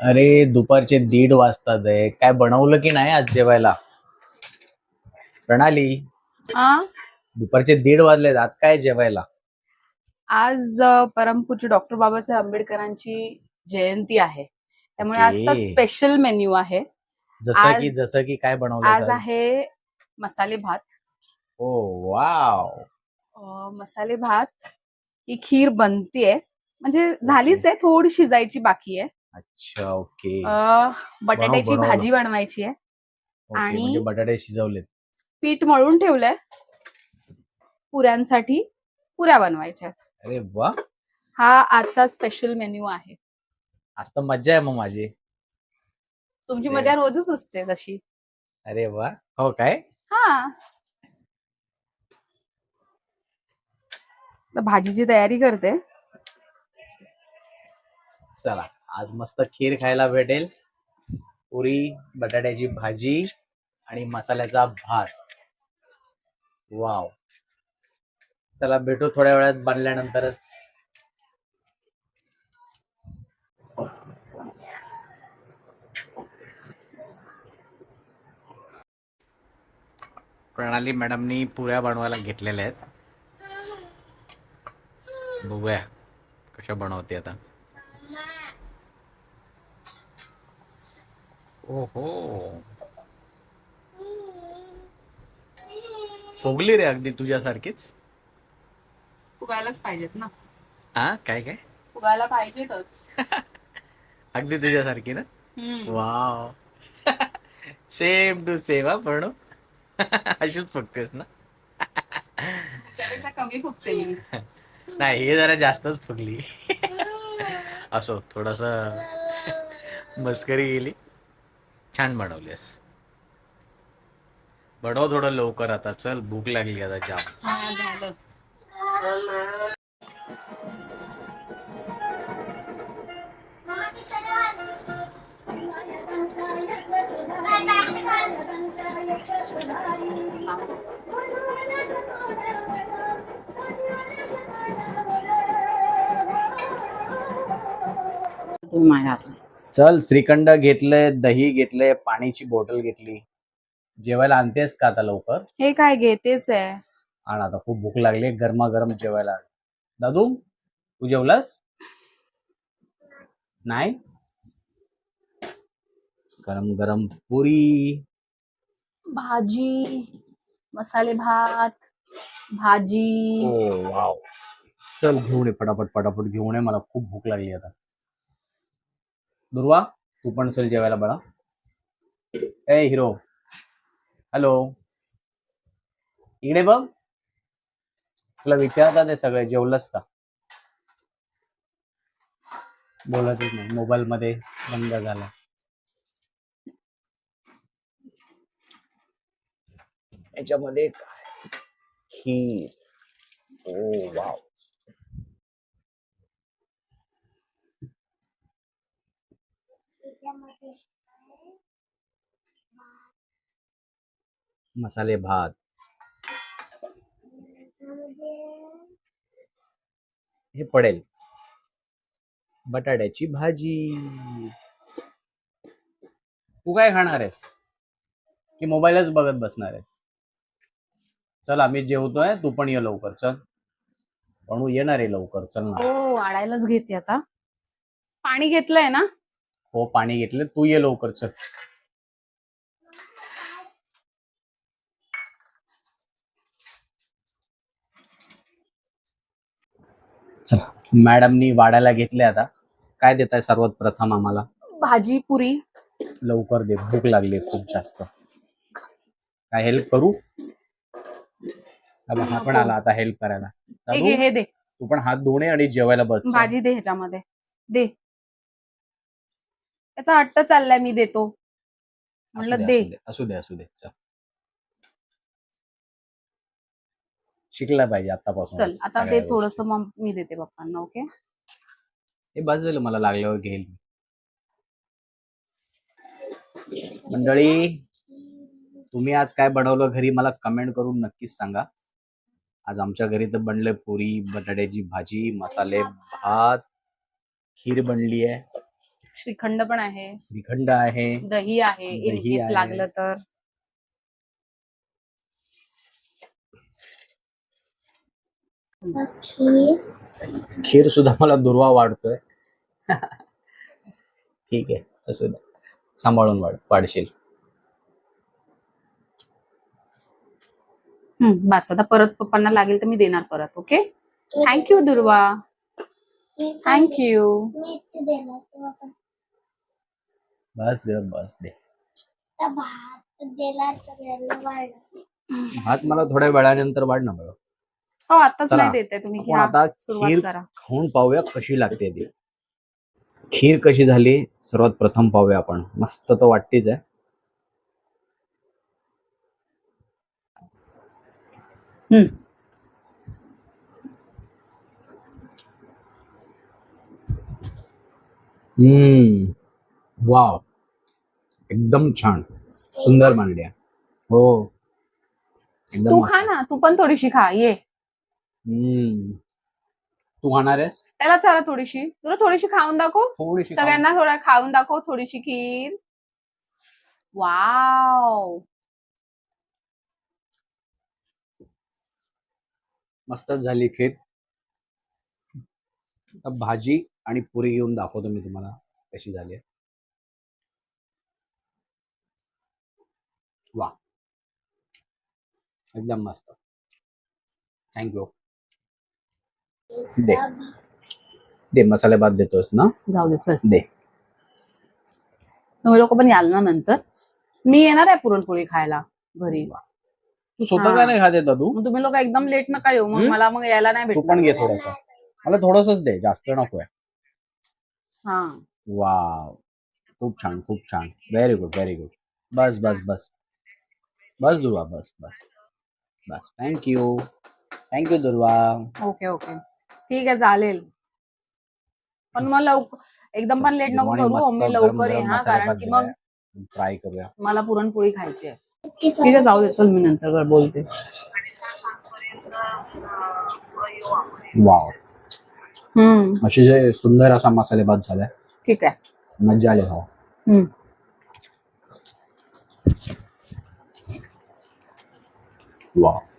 अरे दुपारचे दीड वाजतात आहे काय बनवलं की नाही आज जेवायला? प्रणाली. आ, दुपारचे दीड वाजले आज काय जेवायला? आज अ, परमपूज्य डॉक्टर बाबासाहेब आंबेडकरांची जयंती आहे. त्यामुळे आजचा ओके. स्पेशल मेन्यू आहे. जसं की आज- जसं की काय आज बनवलं आहे मसाले भात. ओ वाव. अ, मसाले भात. ही खीर बनतीये. म्हणजे झालीच आहे थोडी शिजायची बाकी आहे. अच्छा ओके. अ, बटाट्याची बनवलं. भाजी बनवायची आहे ओके, आणि- म्हणजे बटाटे शिजवलेत. पीठ मळून ठेवलंय. पुऱ्यांसाठी पुऱ्या बनवायच्या आहेत. अरे वा हा आजचा स्पेशल मेन्यू आहे. आज तर मज्जा आहे मग माझी. तुमची मजा रोजच असते तशी. अरे वा हो काय? हा. तर भाजीची तयारी करते. चला आज मस्त खीर खायला भेटेल. पुरी बटाट्याची भाजी आणि मसाल्याचा भात. वाव. चला भेटू थोड्या वेळात बनल्यानंतरच. प्रणाली मॅडमनी पुऱ्या बनवायला घेतलेल्या आहेत. बघूया कशा बनवते आता. ओहो. फुगली रे अगदी तुझ्यासारखीच. फुगायलाच पाहिजेत ना. हा काय काय? फुगायला पाहिजेतच. अगदी तुझ्यासारखी ना? हम्म. वाव. सेम टू सेम हा प्रणव अशीच फुगतेस ना? कमी फुगते मी. नाही हे जरा जास्तच फुगली. असो थोडस मस्करी गेली. छान बनवलीस. बनव थोडं लवकर आता चल भूक लागली आता जाम. हा झालं माझ्या चल श्रीखंड घेतलंय दही घेतलंय पाण्याची बॉटल घेतली. जेवायला आणतेस का आता लवकर? हे काय घेतेच आहे. आण आता खूप भूक लागली गरमागरम जेवायला आण. दादू तू जेवलास? नाही? गरम गरम पुरी. भाजी मसाले भात भाजी. Oh wow. चल घेऊन ये फटाफट फटाफट घेऊन ये मला खूप भूक लागली आता. दुर्वा तू पण चल जेवायला बळा. ए हिरो. हॅलो इकडे बघ. तुला विचारतात ते सगळे जेवलंस का? बोलतच नाही. मोबाईल मध्ये बंद झाला. याच्यामध्ये काय? खीर. Oh wow. मसाले भात. हे पडेल. बटाट्याची भाजी. तू काय खाणार आहेस? की मोबाईलच बघत बसणार आहेस? चल आम्ही जेवतोय. तू पण ये लवकर. चल. पण येणार आहे लवकर. चल ना. हो वाढायलाच घेते आता. पाणी घेतलंय ना? हो पाणी घेतलं तू ये लवकर चल. चला. मॅडमनी वाढायला घेतले आता. काय देत आहे सर्वात प्रथम आम्हाला? भाजी पुरी. लवकर दे. भूक लागली खूप जास्त. काय हेल्प करू? हा पण आला आता हेल्प करायला. हे हे दे. तू पण हात धुणे आणि जेवायला बस. भाजी दे ह्याच्यामध्ये. दे. त्याचा हट्ट चाललाय मी देतो. असू म्हटलं दे, असू दे असू दे चल. शिकला पाहिजे आतापासून चल आता दे थोडस मग मी देते पप्पांना ओके? हे बस झालं मला लागल्यावर घेईल मंडळी तुम्ही आज काय बनवलं घरी मला कमेंट करून नक्कीच सांगा. आज आमच्या घरी तर बनले पुरी बटाट्याची भाजी मसाले भात खीर बनली आहे श्रीखंड पण आहे. श्रीखंड आहे. दही आहे. दही आहे. लागलं तर. खीर खीर सुद्धा मला दुर्वा वाढतोय. ठीक आहे. असं सांभाळून वाढ वाढशील. हम्म, बस. आता परत पप्पांना लागेल तर मी देणार परत ओके? थँक्यू दुर्वा. थँक्यू मीच देणार तेव्हा पण. बस ग बस दे. आता भात दिला सगळ्यांना वाढलं भात मला थोड्या वेळानंतर वाढ ना बरं हो आताच चला. नाही देते तुम्ही आपण घ्या. आता सुरुवात खीर करा. खाऊन पाहूया कशी लागते ती. खीर कशी झाली सर्वात प्रथम पाहूया आपण. मस्त तर वाटतेच आहे. हम्म. हम्म. वाव. एकदम छान. सुंदर मांडली आहे हो तू. खा ना. तू पण थोडीशी खा. ये. हम्म. तू खाणार आहेस? त्याला चला थोडीशी. तुला थोडीशी खाऊन दाखव? थोडीशी खाऊ. सगळ्यांना थोडा खाऊन दाखव थोडीशी खीर. वाव. मस्तच झाली खीर. आता भाजी आणि पुरी घेऊन दाखवतो मी तुम्हाला कशी झाली आहे. वा. एकदम मस्त. थँक्यू दे. दे मसाले भात देतोस ना? जाऊ दे चल. दे. तुम्ही लोक पण याल ना नंतर. मी येणार आहे पुरणपोळी खायला घरी. तू स्वतः. काय नाही खात येतं तू मग तुम्ही लोक एकदम लेट नका येऊ? मग हम्म? मला मग यायला नाही तू पण भेटणार. घे थोडस. मला थोडसच दे जास्त नकोय. हा. वाव. खूप छान खूप छान. व्हेरी गुड व्हेरी गुड बस बस बस. बस दुर्वा बस बस बस. Thank you thank you Durva. Okay okay ठीक आहे चालेल. पण मग लवकर एकदम पण लेट नको करू मी लवकर ये हा कारण की. मग ट्राय करूया. मला पुरणपोळी खायची आहे. ठीक आहे जाऊ दे चल मी नंतर बोलते. वाव हम्म. अतिशय सुंदर असा मसाले भात झालाय. ठीक आहे. मज्जा आली भाऊ हम्म वाव